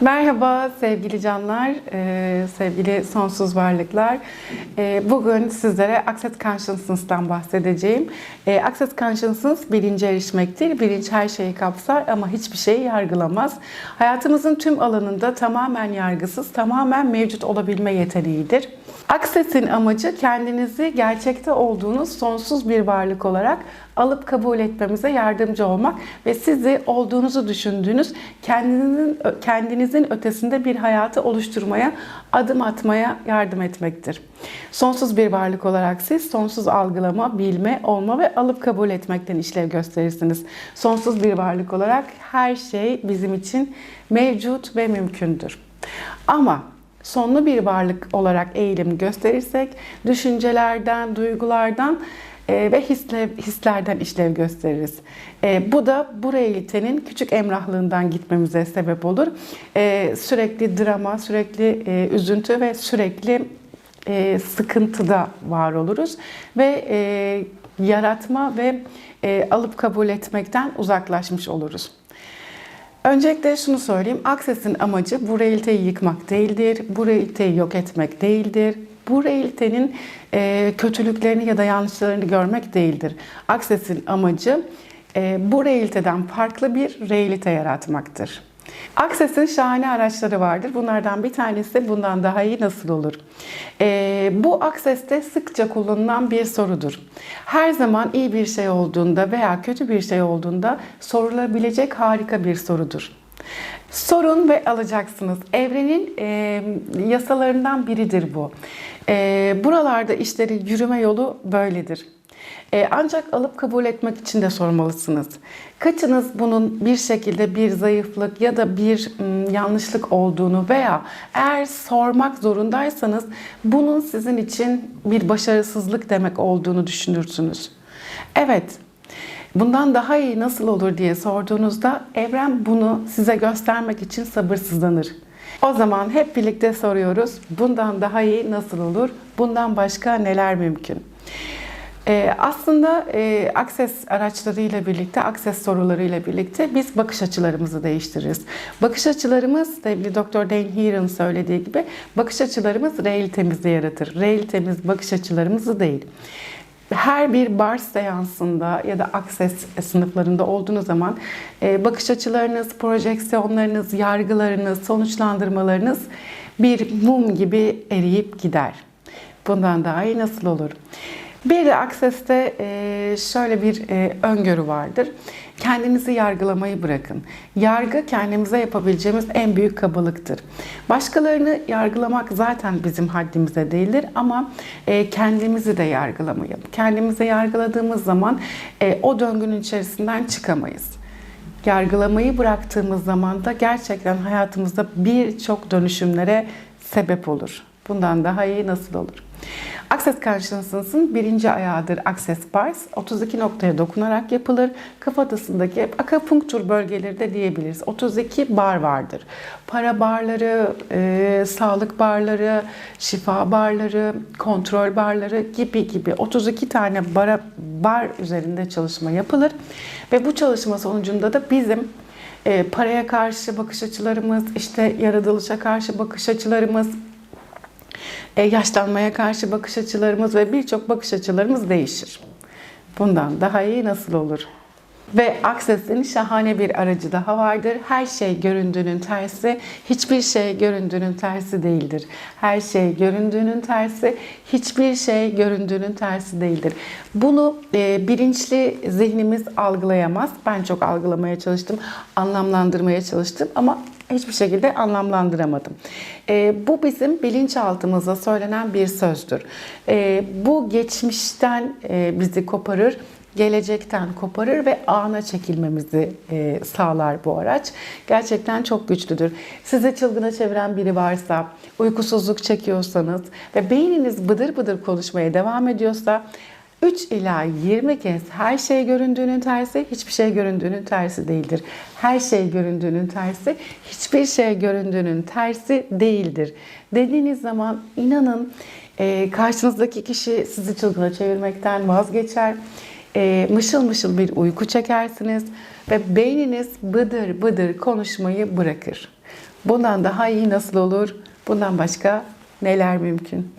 Merhaba sevgili canlar, e, sevgili sonsuz varlıklar. E, bugün sizlere Access Consciousness'tan bahsedeceğim. E, Access Consciousness bilince erişmektir. Bilinç her şeyi kapsar ama hiçbir şeyi yargılamaz. Hayatımızın tüm alanında tamamen yargısız, tamamen mevcut olabilme yeteneğidir. Access'in amacı kendinizi gerçekte olduğunuz sonsuz bir varlık olarak alıp kabul etmemize yardımcı olmak ve sizi olduğunuzu düşündüğünüz kendinizin kendinizin ötesinde bir hayatı oluşturmaya, adım atmaya yardım etmektir. Sonsuz bir varlık olarak siz sonsuz algılama, bilme, olma ve alıp kabul etmekten işlev gösterirsiniz. Sonsuz bir varlık olarak her şey bizim için mevcut ve mümkündür. Ama sonlu bir varlık olarak eğilim gösterirsek düşüncelerden, duygulardan e, ve hisle, hislerden işlev gösteririz. E, bu da bu realitenin küçük emrahlığından gitmemize sebep olur. E, sürekli drama, sürekli e, üzüntü ve sürekli e, sıkıntıda var oluruz ve e, yaratma ve e, alıp kabul etmekten uzaklaşmış oluruz. Öncelikle şunu söyleyeyim. Access'in amacı bu realiteyi yıkmak değildir. Bu realiteyi yok etmek değildir. Bu realitenin e, kötülüklerini ya da yanlışlarını görmek değildir. Access'in amacı e, bu realiteden farklı bir realite yaratmaktır. Access'in şahane araçları vardır. Bunlardan bir tanesi bundan daha iyi nasıl olur? Ee, bu Access'te sıkça kullanılan bir sorudur. Her zaman iyi bir şey olduğunda veya kötü bir şey olduğunda sorulabilecek harika bir sorudur. Sorun ve alacaksınız. Evrenin e, yasalarından biridir bu. E, buralarda işlerin yürüme yolu böyledir. E, ancak alıp kabul etmek için de sormalısınız. Kaçınız bunun bir şekilde bir zayıflık ya da bir ım, yanlışlık olduğunu veya eğer sormak zorundaysanız bunun sizin için bir başarısızlık demek olduğunu düşünürsünüz. Evet, bundan daha iyi nasıl olur diye sorduğunuzda evren bunu size göstermek için sabırsızlanır. O zaman hep birlikte soruyoruz. Bundan daha iyi nasıl olur? Bundan başka neler mümkün? Ee, aslında e, Access araçlarıyla birlikte, Access sorularıyla birlikte biz bakış açılarımızı değiştiririz. Bakış açılarımız, sevgili Dr. Dane Heeren söylediği gibi, bakış açılarımız realitemizi yaratır. Realitemiz bakış açılarımızı değil her bir bar seansında ya da access sınıflarında olduğunuz zaman e, bakış açılarınız, projeksiyonlarınız, yargılarınız, sonuçlandırmalarınız bir mum gibi eriyip gider. Bundan daha iyi nasıl olur? De Access'te e, şöyle bir e, öngörü vardır. Kendinizi yargılamayı bırakın. Yargı kendimize yapabileceğimiz en büyük kabalıktır. Başkalarını yargılamak zaten bizim haddimize değildir ama e, kendimizi de yargılamayı. Kendimizi yargıladığımız zaman o döngünün içerisinden çıkamayız yargılamayı bıraktığımız zaman da gerçekten hayatımızda birçok dönüşümlere sebep olur. Bundan daha iyi nasıl olur? Access Consciousness'ın birinci ayağıdır Access Bars. 32 noktaya dokunarak yapılır. Kafatasındaki akupunktur bölgeleri de diyebiliriz. 32 bar vardır. Para barları, e, sağlık barları, şifa barları, kontrol barları gibi gibi 32 tane bara, bar üzerinde çalışma yapılır. Ve bu çalışma sonucunda da bizim e, paraya karşı bakış açılarımız, işte yaratılışa karşı bakış açılarımız, yaşlanmaya karşı bakış açılarımız ve birçok bakış açılarımız değişir. Bundan daha iyi nasıl olur? Ve Access'in şahane bir aracı daha vardır. Her şey göründüğünün tersi, hiçbir şey göründüğünün tersi değildir. Her şey göründüğünün tersi, hiçbir şey göründüğünün tersi değildir. Bunu e, bilinçli zihnimiz algılayamaz. Ben çok algılamaya çalıştım, anlamlandırmaya çalıştım ama hiçbir şekilde anlamlandıramadım. E, bu bizim bilinçaltımıza söylenen bir sözdür. E, bu geçmişten e, bizi koparır gelecekten koparır ve ana çekilmemizi e, sağlar bu araç. Gerçekten çok güçlüdür. Size çılgına çeviren biri varsa, uykusuzluk çekiyorsanız ve beyniniz bıdır bıdır konuşmaya devam ediyorsa 3 ila 20 kez her şey göründüğünün tersi, hiçbir şey göründüğünün tersi değildir. Her şey göründüğünün tersi, hiçbir şey göründüğünün tersi değildir. Dediğiniz zaman inanın e, karşınızdaki kişi sizi çılgına çevirmekten vazgeçer e, mışıl mışıl bir uyku çekersiniz ve beyniniz bıdır bıdır konuşmayı bırakır. Bundan daha iyi nasıl olur? Bundan başka neler mümkün?